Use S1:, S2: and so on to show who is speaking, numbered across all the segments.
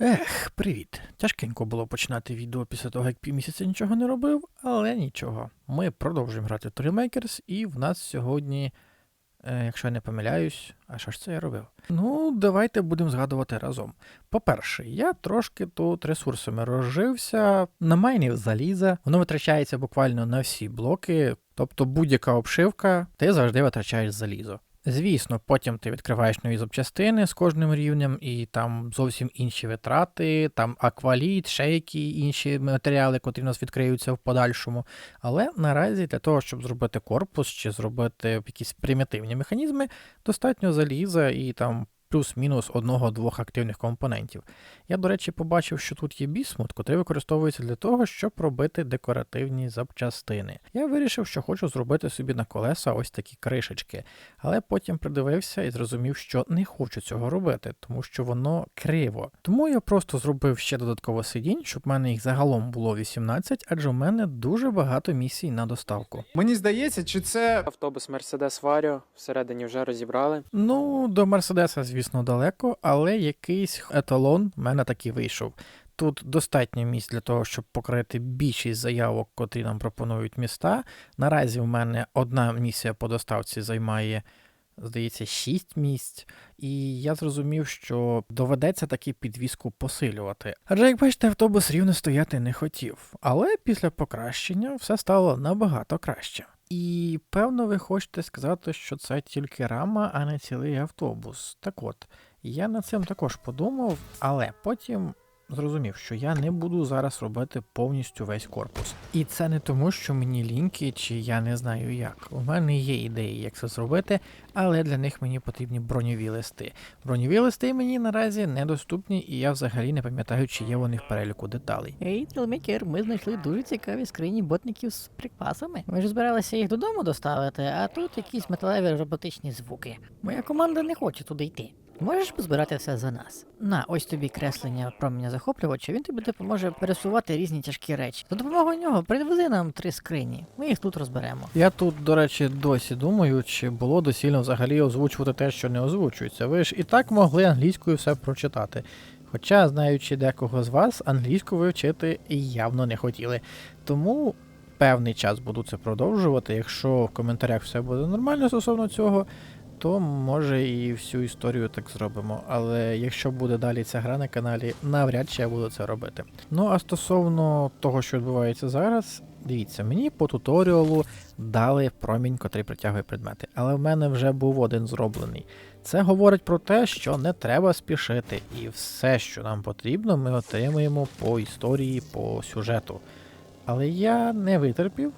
S1: Ех, привіт. Тяжкенько було починати відео після того, як півмісяця нічого не робив, але нічого. Ми продовжуємо грати в Toymakers, і в нас сьогодні, е, якщо я не помиляюсь, а що ж це я робив? Ну, давайте будемо згадувати разом. По-перше, я трошки тут ресурсами розжився, намайнив заліза, воно витрачається буквально на всі блоки, тобто будь-яка обшивка, ти завжди витрачаєш залізо. Звісно, потім ти відкриваєш нові запчастини з кожним рівнем, і там зовсім інші витрати, там акваліт, шейки, інші матеріали, котрі у нас відкриються в подальшому. Але наразі для того, щоб зробити корпус чи зробити якісь примітивні механізми, достатньо заліза і там плюс-мінус одного-двох активних компонентів. Я, до речі, побачив, що тут є бісмут, котрий використовується для того, щоб робити декоративні запчастини. Я вирішив, що хочу зробити собі на колеса ось такі кришечки, але потім придивився і зрозумів, що не хочу цього робити, тому що воно криво. Тому я просто зробив ще додатково сидінь, щоб в мене їх загалом було 18, адже в мене дуже багато місій на доставку.
S2: Мені здається, чи це
S3: Автобус Mercedes Vario всередині вже розібрали.
S1: Ну, до Мерседеса, звісно, далеко, але якийсь еталон в мене таки вийшов. Тут достатньо місць для того, щоб покрити більшість заявок, котрі нам пропонують міста. Наразі в мене одна місія по доставці займає, здається, 6 місць, і я зрозумів, що доведеться таки підвіску посилювати. Адже, як бачите, автобус рівно стояти не хотів. Але після покращення все стало набагато краще. І певно, ви хочете сказати, що це тільки рама, а не цілий автобус. Так от, я над цим також подумав, але потім зрозумів, що я не буду зараз робити повністю весь корпус. І це не тому, що мені ліньки, чи я не знаю як. У мене є ідеї, як це зробити, але для них мені потрібні броньові листи. Броньові листи мені наразі недоступні, і я взагалі не пам'ятаю, чи є вони в переліку деталей.
S4: Ей, Телмейкер, ми знайшли дуже цікаві скрині ботників з припасами. Ми ж збиралися їх додому доставити, а тут якісь металеві роботичні звуки. Моя команда не хоче туди йти. Можеш позбирати все за нас? На, ось тобі креслення променя захоплювача, він тобі допоможе пересувати різні тяжкі речі. За допомогою нього привези нам три скрині. Ми їх тут розберемо.
S1: Я тут, до речі, досі думаю, чи було доцільно взагалі озвучувати те, що не озвучується. Ви ж і так могли англійською все прочитати. Хоча, знаючи декого з вас, англійську вивчити явно не хотіли. Тому певний час буду це продовжувати. Якщо в коментарях все буде нормально стосовно цього, то може і всю історію так зробимо. Але якщо буде далі ця гра на каналі, навряд чи я буду це робити. Ну а стосовно того, що відбувається зараз, дивіться, мені по туторіалу дали промінь, котрий притягує предмети, але в мене вже був один зроблений. Це говорить про те, що не треба спішити, і все, що нам потрібно, ми отримуємо по історії, по сюжету. Але я не витерпів.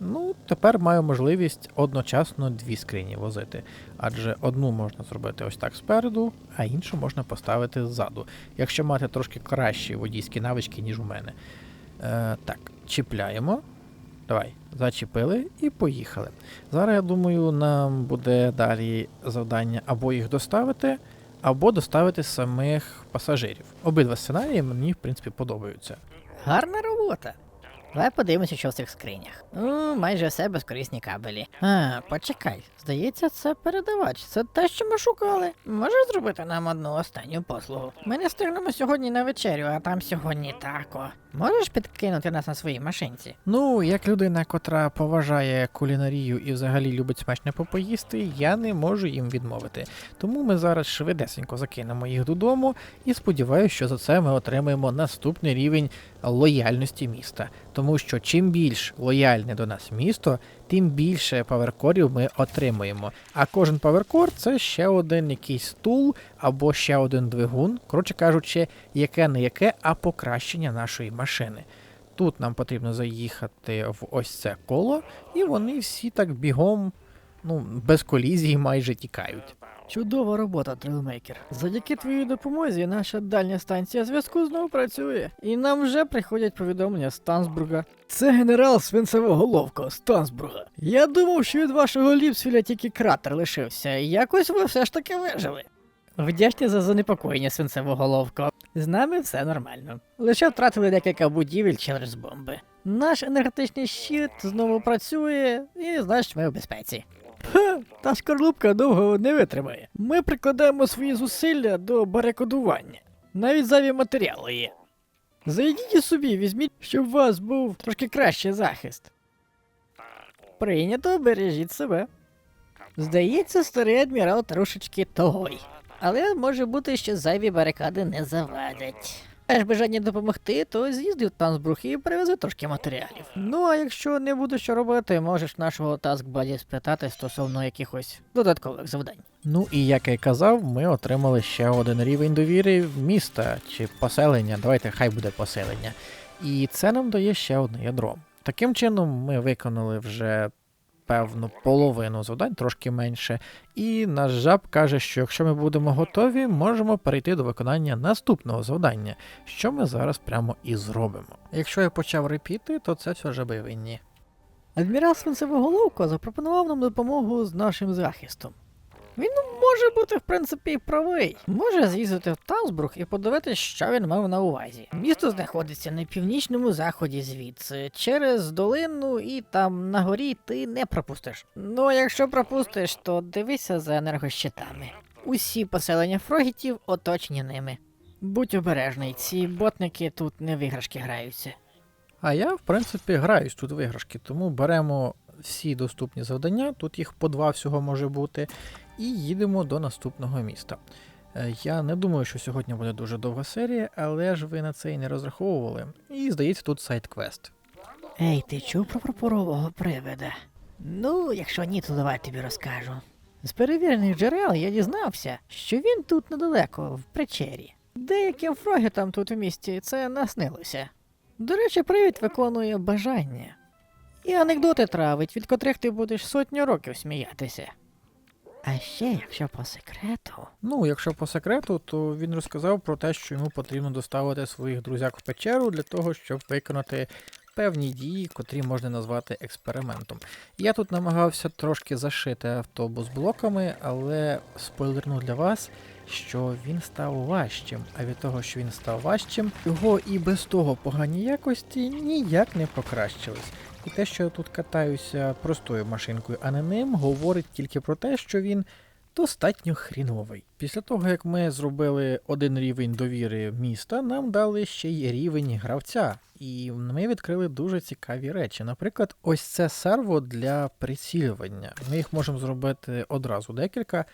S1: Ну, тепер маю можливість одночасно дві скрині возити. Адже одну можна зробити ось так спереду, а іншу можна поставити ззаду, якщо мати трошки кращі водійські навички, ніж у мене. Е, так, чіпляємо. Давай, зачепили і поїхали. Зараз, я думаю, нам буде далі завдання або їх доставити, або доставити самих пасажирів. Обидва сценарії мені, в принципі, подобаються.
S4: Гарна робота. Давай подивимося, що в цих скринях. Ну, майже все безкорисні кабелі. А, почекай. Здається, це передавач. Це те, що ми шукали. Можеш зробити нам одну останню послугу? Ми не встигнемо сьогодні на вечерю, а там сьогодні тако. Можеш підкинути нас на своїй машинці?
S1: Ну, як людина, котра поважає кулінарію і взагалі любить смачно попоїсти, я не можу їм відмовити. Тому ми зараз швидесенько закинемо їх додому і сподіваюся, що за це ми отримаємо наступний рівень лояльності міста. Тому що чим більш лояльне до нас місто, тим більше паверкорів ми отримуємо. А кожен паверкор це ще один якийсь стул або ще один двигун, коротше кажучи, яке не яке, а покращення нашої машини. Тут нам потрібно заїхати в ось це коло, і вони всі так бігом, ну, без колізії майже тікають.
S4: Чудова робота, трилмейкер. Завдяки твоїй допомозі наша дальня станція зв'язку знову працює. І нам вже приходять повідомлення з Тансбурга. Це генерал Свинцевоголовко з Тансбурга. Я думав, що від вашого ліпсвіля тільки кратер лишився. Якось ви все ж таки вижили. Вдячні за занепокоєння свинцевоголовко. З нами все нормально. Лише втратили декілька будівель через бомби. Наш енергетичний щит знову працює, і значить ми в безпеці. Ха, та шкарлупка довго не витримає. Ми прикладаємо свої зусилля до барикадування. Навіть зайві матеріали є. Зайдіть собі, візьміть, щоб у вас був трошки кращий захист. Прийнято, бережіть себе. Здається, старий адмірал трошечки той. Але може бути, що зайві барикади не завадять. Аж бажання допомогти, то з'їзди в Тансбрух і привези трошки матеріалів. Ну а якщо не будеш що робити, можеш нашого таскбаді спитати стосовно якихось додаткових завдань.
S1: Ну і як я й казав, ми отримали ще один рівень довіри міста чи поселення. Давайте хай буде поселення. І це нам дає ще одне ядро. Таким чином, ми виконали вже певну половину завдань, трошки менше. І наш жаб каже, що якщо ми будемо готові, можемо перейти до виконання наступного завдання, що ми зараз прямо і зробимо. Якщо я почав репіти, то це все жаби винні.
S4: Адмірал Свинцевоголовко запропонував нам допомогу з нашим захистом. Він ну, може бути, в принципі, правий. Може з'їздити в Таусбрук і подивитися, що він мав на увазі. Місто знаходиться на північному заході звідси, через долину і там на горі ти не пропустиш. Ну, а якщо пропустиш, то дивися за енергощитами. Усі поселення фрогітів оточені ними. Будь обережний, ці ботники тут не в іграшки граються.
S1: А я, в принципі, граюсь тут в іграшки, тому беремо всі доступні завдання, тут їх по два всього може бути, і їдемо до наступного міста. Е, Я не думаю, що сьогодні буде дуже довга серія, але ж ви на це і не розраховували. І здається, тут сайт-квест.
S4: Ей, ти чув про пропорового привида? Ну, якщо ні, то давай тобі розкажу. З перевірених джерел я дізнався, що він тут недалеко, в печері. Деяким фрогетам тут у місті це наснилося. До речі, привід виконує бажання. І анекдоти травить, від котрих ти будеш сотню років сміятися. А ще, якщо по секрету.
S1: Ну, якщо по секрету, то він розказав про те, що йому потрібно доставити своїх друзяк в печеру для того, щоб виконати певні дії, котрі можна назвати експериментом. Я тут намагався трошки зашити автобус блоками, але спойлерну для вас, що він став важчим. А від того, що він став важчим, його і без того погані якості ніяк не покращились. І те, що я тут катаюся простою машинкою, а не ним, говорить тільки про те, що він достатньо хріновий. Після того, як ми зробили один рівень довіри міста, нам дали ще й рівень гравця. І ми відкрили дуже цікаві речі. Наприклад, ось це серво для прицілювання. Ми їх можемо зробити одразу декілька.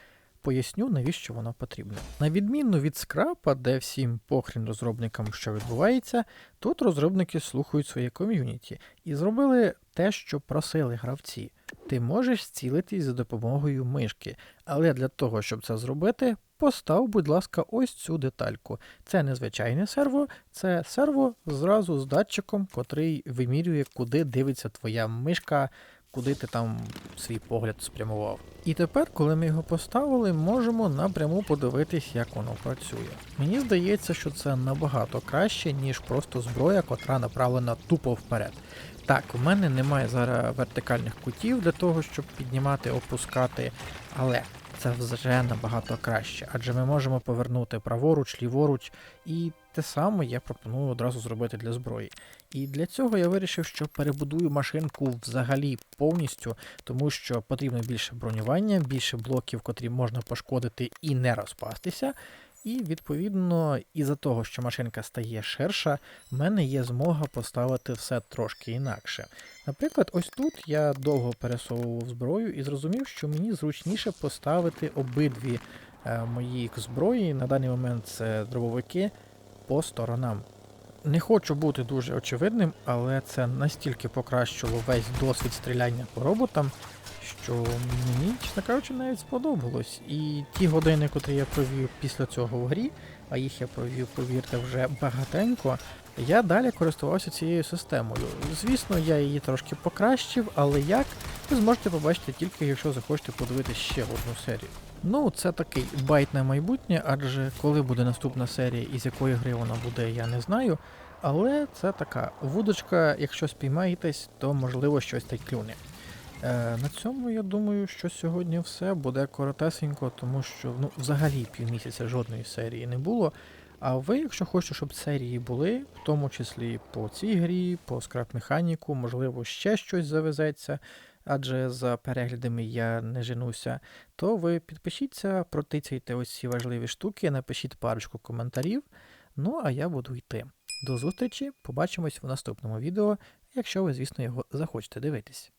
S1: Поясню, навіщо воно потрібно. На відміну від скрапа, де всім похрін розробникам, що відбувається, тут розробники слухають своє ком'юніті і зробили те, що просили гравці. Ти можеш цілитись за допомогою мишки, але для того, щоб це зробити, постав, будь ласка, ось цю детальку. Це не звичайне серво, це серво зразу з датчиком, котрий вимірює, куди дивиться твоя мишка, куди ти там свій погляд спрямував. І тепер, коли ми його поставили, можемо напряму подивитись, як воно працює. Мені здається, що це набагато краще, ніж просто зброя, котра направлена тупо вперед. Так, у мене немає зараз вертикальних кутів для того, щоб піднімати, опускати, але це вже набагато краще, адже ми можемо повернути праворуч, ліворуч, і те саме я пропоную одразу зробити для зброї. І для цього я вирішив, що перебудую машинку взагалі повністю, тому що потрібно більше бронювання, більше блоків, котрі можна пошкодити і не розпастися. І відповідно, із-за того, що машинка стає ширша, в мене є змога поставити все трошки інакше. Наприклад, ось тут я довго пересовував зброю і зрозумів, що мені зручніше поставити обидві е, мої зброї. На даний момент це дробовики по сторонам. Не хочу бути дуже очевидним, але це настільки покращило весь досвід стріляння по роботам, що мені, чесно кажучи, навіть сподобалось. І ті години, котрі я провів після цього в грі, а їх я провів, повірте, вже багатенько, я далі користувався цією системою. Звісно, я її трошки покращив, але як, ви зможете побачити тільки, якщо захочете подивитися ще одну серію. Ну, це такий байт на майбутнє, адже коли буде наступна серія і з якої гри вона буде, я не знаю. Але це така вудочка, якщо спіймаєтесь, то можливо щось так клюне. Е, на цьому я думаю, що сьогодні все буде коротесенько, тому що ну, взагалі півмісяця жодної серії не було. А ви, якщо хочете, щоб серії були, в тому числі по цій грі, по скрап-механіку, можливо, ще щось завезеться, адже за переглядами я не женуся, то ви підпишіться, протицяйте ось ці важливі штуки, напишіть парочку коментарів. Ну а я буду йти. До зустрічі, побачимось в наступному відео, якщо ви, звісно, його захочете дивитись.